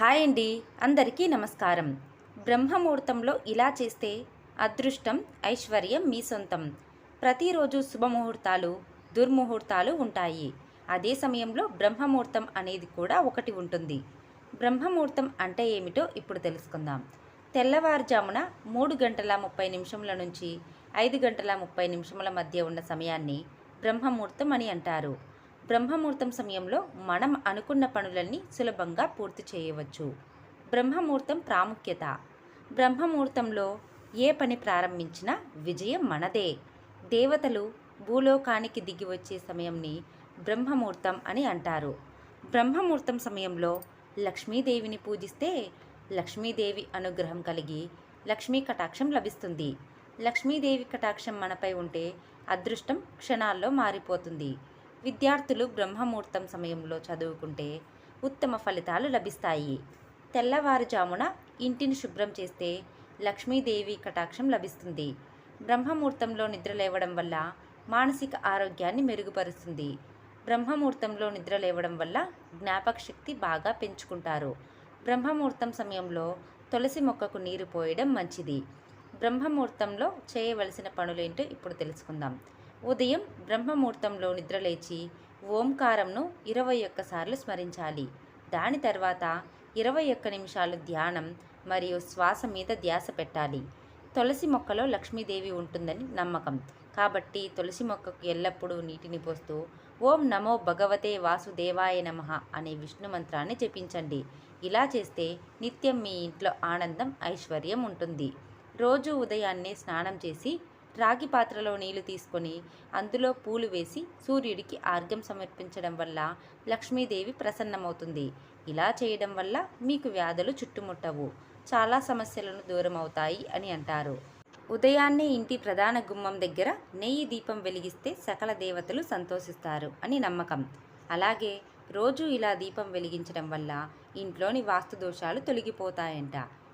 Hi అండి అందరికీ నమస్కారం. బ్రహ్మముహూర్తంలో ఇలా చేస్తే అదృష్టం ఐశ్వర్యం మీ సొంతం. ప్రతిరోజు శుభముహూర్తాలు దుర్ముహూర్తాలు ఉంటాయి. అదే సమయంలో బ్రహ్మముహూర్తం అనేది కూడా ఒకటి ఉంటుంది. బ్రహ్మముహూర్తం అంటే ఏమిటో ఇప్పుడు తెలుసుకుందాం. తెల్లవారుజామున మూడు గంటల ముప్పై నిమిషముల నుంచి ఐదు గంటల ముప్పై నిమిషముల మధ్య ఉన్న సమయాన్ని బ్రహ్మముహూర్తం అని అంటారు. బ్రహ్మముహూర్తం సమయంలో మనం అనుకున్న పనులన్నీ సులభంగా పూర్తి చేయవచ్చు. బ్రహ్మముహూర్తం ప్రాముఖ్యత. బ్రహ్మముహూర్తంలో ఏ పని ప్రారంభించినా విజయం మనదే. దేవతలు భూలోకానికి దిగి వచ్చే సమయంని బ్రహ్మముహూర్తం అని అంటారు. బ్రహ్మముహూర్తం సమయంలో లక్ష్మీదేవిని పూజిస్తే లక్ష్మీదేవి అనుగ్రహం కలిగి లక్ష్మీ కటాక్షం లభిస్తుంది. లక్ష్మీదేవి కటాక్షం మనపై ఉంటే అదృష్టం క్షణాల్లో మారిపోతుంది. విద్యార్థులు బ్రహ్మముహూర్తం సమయంలో చదువుకుంటే ఉత్తమ ఫలితాలు లభిస్తాయి. తెల్లవారుజామున ఇంటిని శుభ్రం చేస్తే లక్ష్మీదేవి కటాక్షం లభిస్తుంది. బ్రహ్మముహూర్తంలో నిద్ర లేవడం వల్ల మానసిక ఆరోగ్యాన్ని మెరుగుపరుస్తుంది. బ్రహ్మముహూర్తంలో నిద్ర లేవడం వల్ల జ్ఞాపక శక్తి బాగా పెంచుకుంటారు. బ్రహ్మముహూర్తం సమయంలో తులసి మొక్కకు నీరు పోయడం మంచిది. బ్రహ్మముహూర్తంలో చేయవలసిన పనులేంటో ఇప్పుడు తెలుసుకుందాం. ఉదయం బ్రహ్మముహూర్తంలో నిద్రలేచి ఓంకారంను ఇరవై ఒక్కసార్లు స్మరించాలి. దాని తర్వాత ఇరవై ఒక్క నిమిషాలు ధ్యానం మరియు శ్వాస మీద ధ్యాస పెట్టాలి. తులసి మొక్కలో లక్ష్మీదేవి ఉంటుందని నమ్మకం. కాబట్టి తులసి మొక్కకు ఎల్లప్పుడూ నీటిని పోస్తూ ఓం నమో భగవతే వాసుదేవాయ నమః అనే విష్ణు మంత్రాన్ని జపించండి. ఇలా చేస్తే నిత్యం మీ ఇంట్లో ఆనందం ఐశ్వర్యం ఉంటుంది. రోజు ఉదయాన్నే స్నానం చేసి రాగి పాత్రలో నీళ్ళు తీసుకొని అందులో పూలు వేసి సూర్యుడికి ఆర్ఘ్యం సమర్పించడం వల్ల లక్ష్మీదేవి ప్రసన్నమవుతుంది. ఇలా చేయడం వల్ల మీకు వ్యాధులు చుట్టుముట్టవు. చాలా సమస్యలను దూరం అవుతాయి అని అంటారు. ఉదయాన్నే ఇంటి ప్రధాన గుమ్మం దగ్గర నెయ్యి దీపం వెలిగిస్తే సకల దేవతలు సంతోషిస్తారు అని నమ్మకం. అలాగే రోజు ఇలా దీపం వెలిగించడం వల్ల ఇంట్లోని వాస్తు దోషాలు తొలగిపోతాయంట.